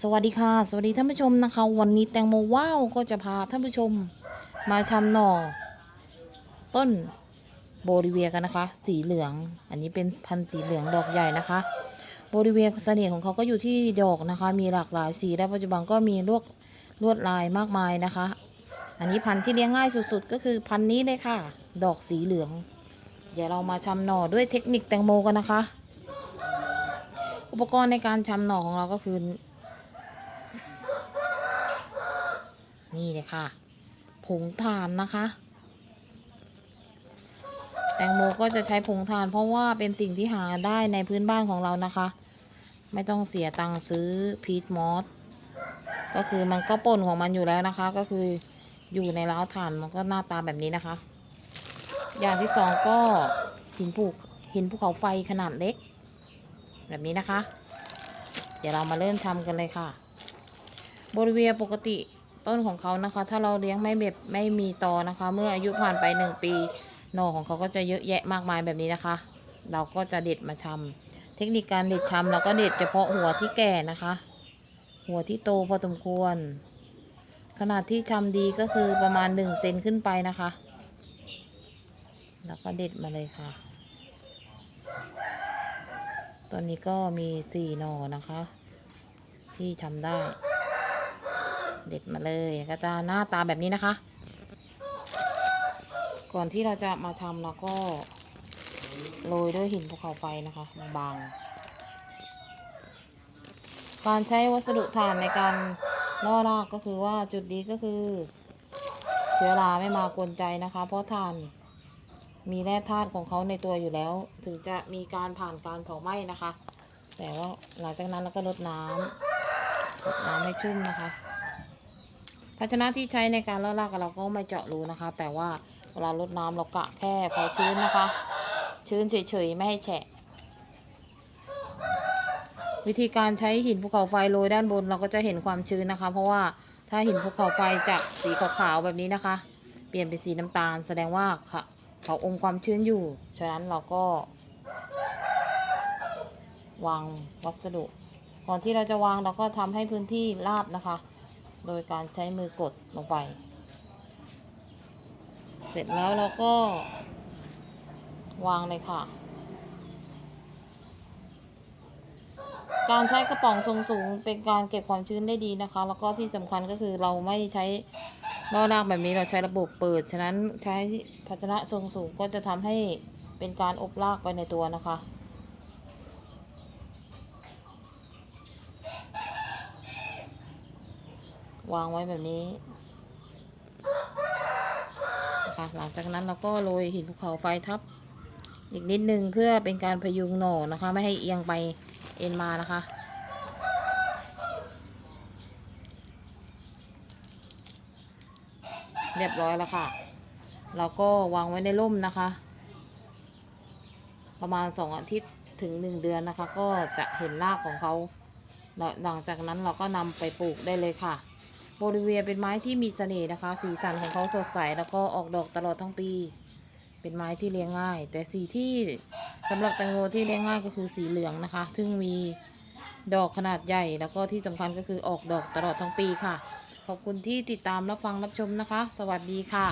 สวัสดีค่ะ สวัสดีท่านผู้ชมนะคะ วันนี้แตงโมว้าวก็จะพาท่านผู้ชมมาชำหน่อ ต้นโบริเวียกันนะคะ สีเหลือง อันนี้เป็นพันธุ์สีเหลืองดอกใหญ่นะคะ โบริเวียเสน่ห์ของเขาก็อยู่ที่ดอกนะคะ มีหลากหลายสีและปัจจุบันก็มีลวดลวดลายมากมายนะคะ อันนี้พันธุ์ที่เลี้ยงง่ายสุดๆ ก็คือพันธุ์นี้เลยค่ะ ดอกสีเหลือง เดี๋ยวเรามาชำหน่อด้วยเทคนิคแตงโมกันนะคะ อุปกรณ์ในการชำหน่อของเราก็คือ นี่เลยค่ะ ผงถ่านนะคะ แตงโมก็จะใช้ผงถ่าน เพราะว่าเป็นสิ่งที่หาได้ในพื้นบ้านของเรานะคะ ไม่ต้องเสียตังค์ซื้อพีทมอสก็คือมันก็ป่นของมันอยู่แล้วนะคะ ก็คืออยู่ในร้าวถ่านมันก็หน้าตาแบบนี้นะคะ อย่างที่สองก็หินภูหินภูเขาไฟขนาดเล็ก แบบนี้นะคะ เดี๋ยวเรามาเริ่มทำกันเลยค่ะ บริเวณปกติ ต้นของเขานะคะ ถ้าเราเลี้ยงไม่แบบไม่มีตอนะคะ เมื่ออายุผ่านไปหนึ่งปีหน่อของเขาก็จะเยอะแยะมากมายแบบนี้นะคะ เราก็จะเด็ดมาชำเทคนิคการเด็ดชำเราก็เด็ดเฉพาะหัวที่แก่นะคะ หัวที่โตพอสมควร ขนาดที่ชำดีก็คือประมาณหนึ่งเซนขึ้นไปนะคะ แล้วก็เด็ดมาเลยค่ะตอนนี้ก็มีสี่หน่อนะคะ ที่ทำได้ เด็ดมาเลยก็จะหน้าตาแบบนี้นะคะ ก่อนที่เราจะมาทำเราก็โรยด้วยหินภูเขาไฟนะคะบางๆการใช้วัสดุถ่านในการล่อรากก็คือว่าจุดดีก็คือ เชื้อราไม่มากวนใจนะคะ เพราะถ่านมีแร่ธาตุของเขาในตัวอยู่แล้ว ถึงจะมีการผ่านการเผาไหม้นะคะ แต่ว่าหลังจากนั้นเราก็ลดน้ำลดน้ำให้ชุ่มนะคะ ภาชนะที่ใช้ในการล่อรากเราก็ไม่เจาะรูนะคะ แต่ว่าเวลาลดน้ำเรากะแค่พอชื้นนะคะ ชื้นเฉยๆ ไม่ให้แฉะ วิธีการใช้หินภูเขาไฟโรยด้านบนเราก็จะเห็นความชื้นนะคะ เพราะว่าถ้าหินภูเขาไฟจากสีขาวๆแบบนี้นะคะ เปลี่ยนเป็นสีน้ำตาล แสดงว่าค่ะเขาอมความชื้นอยู่ ฉะนั้นเราก็ วางวัสดุก่อนที่เราจะวางเราก็ทำให้พื้นที่ราบนะคะ โดยการใช้มือกดลงไป เสร็จแล้วเราก็ วางเลยค่ะ การใช้กระป๋องทรงสูงเป็นการเก็บความชื้นได้ดีนะคะ แล้วก็ที่สำคัญก็คือเราไม่ใช้ล่อรากแบบนี้เราใช้ระบบเปิด ฉะนั้นใช้ภาชนะทรงสูงก็จะทำให้เป็นการอบรากไปในตัวนะคะ วางไว้แบบนี้นะคะหลังจากนั้นเราก็โรยหินภูเขาไฟทับ อีกนิดนึงเพื่อเป็นการพยุงหน่อนะคะ ไม่ให้เอียงไปเอ็นมานะคะ เรียบร้อยแล้วค่ะ เราก็วางไว้ในร่มนะคะ ประมาณสองอาทิตย์ถึงหนึ่งเดือนนะคะ ก็จะเห็นรากของเขาหลังจากนั้นเราก็นำไปปลูกได้เลยค่ะ โบลิเวียเป็นไม้ที่มีเสน่ห์นะคะ สีสันของเขาสดใสแล้วก็ออกดอกตลอดทั้งปี เป็นไม้ที่เลี้ยงง่าย แต่สีที่สำหรับแตงโมที่เลี้ยงง่ายก็คือสีเหลืองนะคะ ซึ่งมีดอกขนาดใหญ่ แล้วก็ที่สำคัญก็คือออกดอกตลอดทั้งปีค่ะ ขอบคุณที่ติดตามรับฟังรับชมนะคะ สวัสดีค่ะ